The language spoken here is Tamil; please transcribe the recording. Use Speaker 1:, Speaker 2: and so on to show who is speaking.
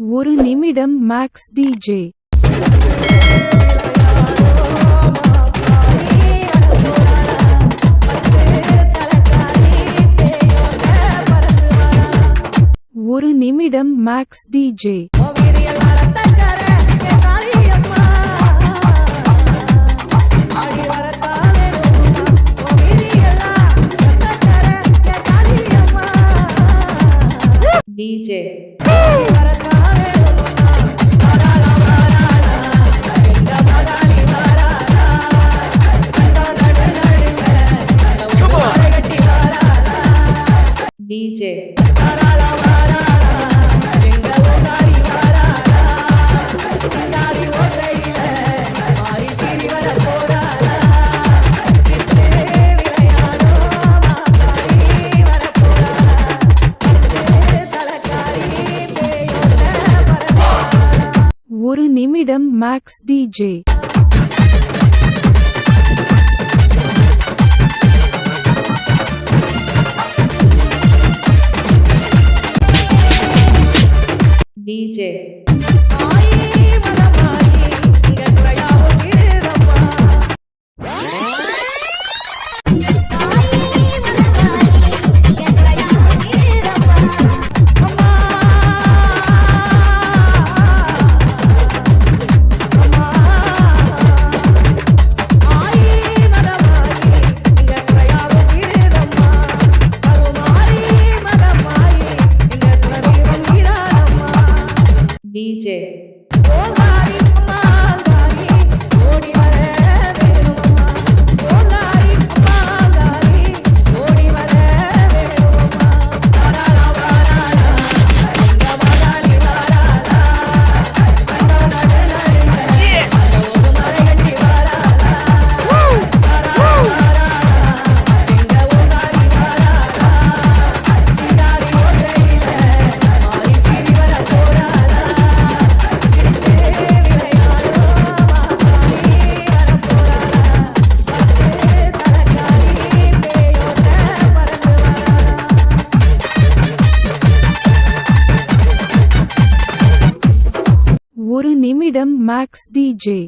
Speaker 1: ஒரு நிமிடம் மேக்ஸ் டிஜே ஒரு நிமிடம் மேக்ஸ் டிஜே
Speaker 2: DJ, டிஜே
Speaker 1: ஒரு நிமிடம் மேக்ஸ் டிஜே
Speaker 2: DJ, नीचे
Speaker 1: ஒரு நிமிடம் மேக்ஸ் டிஜே